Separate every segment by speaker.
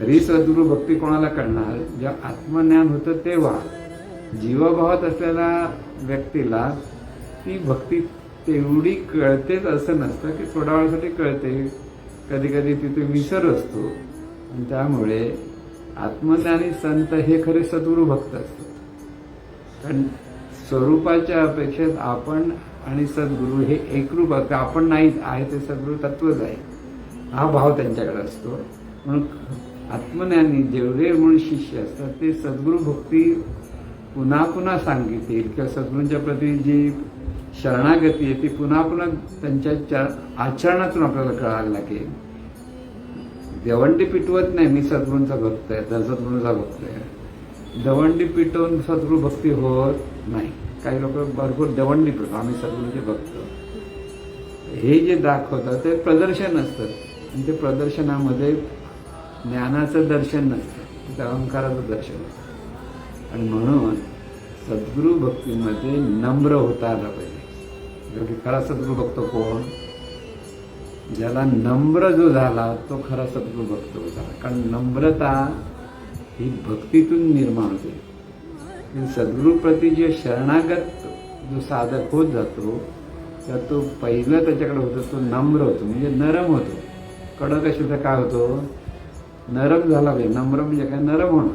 Speaker 1: खरी सद्गुरू भक्ती कोणाला कळणार? जेव्हा आत्मज्ञान होतं तेव्हा. जीवभावात असलेल्या व्यक्तीला ती भक्ती तेवढी कळतेच असं नसतं की थोड्या वेळासाठी कळते. कधी कधी तिथे विसर असतो. आणि त्यामुळे आत्मज्ञानी संत हे खरे सद्गुरू भक्त असतात. कारण स्वरूपाच्या अपेक्षेत आपण आणि सद्गुरू हे एकरूप असतं आपण नाहीच आहे ते सद्गुरू तत्वच आहे. हा भाव त्यांच्याकडे असतो. म्हणून आत्मज्ञानी जेवढे म्हणून शिष्य असतात ते सद्गुरू भक्ती पुन्हा पुन्हा सांगितील किंवा सद्गुरूंच्या प्रती जी शरणागती आहे ती पुन्हा पुन्हा त्यांच्या आचरणातून आपल्याला कळायला लागेल. दवंडी पिटवत नाही मी सद्गुरूंचा भक्त आहे तर सद्गुरूंचा भक्त आहे. दवंडी पिटवून सद्गुरू भक्ती होत नाही. काही लोक भरपूर दवंडी पिटतो आम्ही सद्गुरूंचे भक्त. हे जे दाखवतात ते प्रदर्शन असतं आणि ते प्रदर्शनामध्ये ज्ञानाचं दर्शन नसतं तर अहंकाराचं दर्शन असतं आणि म्हणून सद्गुरू भक्तीमध्ये नम्र होता आला पाहिजे. की खरा सद्गुरू भक्त कोण? ज्याला नम्र जो झाला तो खरा सद्गुरू भक्त होता. कारण नम्रता ही भक्तीतून निर्माण होते. सद्गुरूप्रती जे शरणागत जो साधक होत जातो तर तो पहिलं त्याच्याकडे होतो तो नम्र होतो म्हणजे नरम होतो. कडक असेल तर काय होतो? नरम झाला पाहिजे नम्र म्हणजे काय? नरम होणं.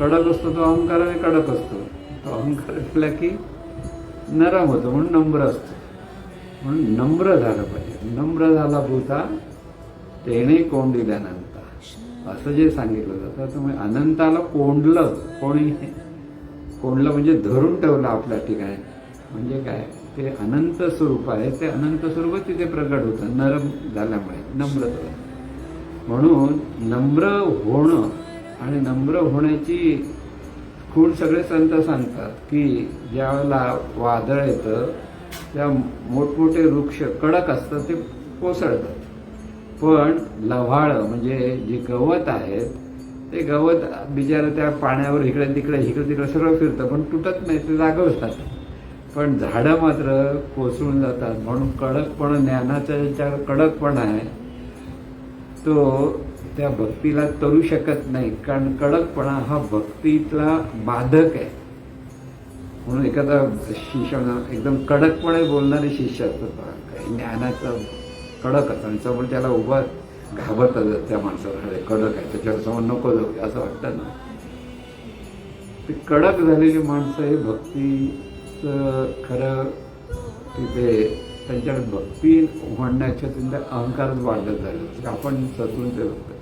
Speaker 1: कडक असतो तो अहंकाराने कडक असतो. तो अहंकार असला की नरम होतो म्हणून नम्र असतो. म्हणून नम्र झालं पाहिजे. नम्र झाला भूता तेणे कोंडिल्यानंता असं जे सांगितलं जातं तुम्ही अनंताला कोंडलं कोणी कोंडलं म्हणजे धरून ठेवलं आपल्या ठिकाणी. म्हणजे काय? ते अनंत स्वरूप आहे. ते अनंत स्वरूप तिथे प्रगट होतं नरम झाल्यामुळे नम्र झालं म्हणून नम्र होणं आणि नम्र होण्याची खूण सगळे संत सांगतात की ज्यावेळेला वादळ येतं त्या मोठमोठे वृक्ष कडक असतात ते कोसळतात. पण लव्हाळं म्हणजे जे गवत आहेत ते गवत बिचारं त्या पाण्यावर इकडे तिकडे इकडे तिकडे सगळं फिरतं पण तुटत नाही ते जागं असतात पण झाडं मात्र कोसळून जातात म्हणून कडकपण ज्ञानाचा ज्याच्यावर कडकपणा आहे. तो त्या भक्तीला तरू शकत नाही. कारण कडकपणा हा भक्तीतला बाधक आहे. म्हणून एखादा शिष्य एकदम कडकपणे बोलणारे शिष्य असतात ज्ञानाचा काही ज्ञानाचं कडक असतं आणि समोर त्याला उभा घाबरतात त्या माणसाला कडक आहे. त्याच्यावर समोर नको जाऊ. असं वाटतं ना. ते कडक झालेली माणसं हे भक्तीचं खरं तिथे त्यांच्याकडे भक्ती म्हणण्याच्या त्यांच्या अहंकारच वाढत जाईल. आपण सद्गुरूंचे भक्त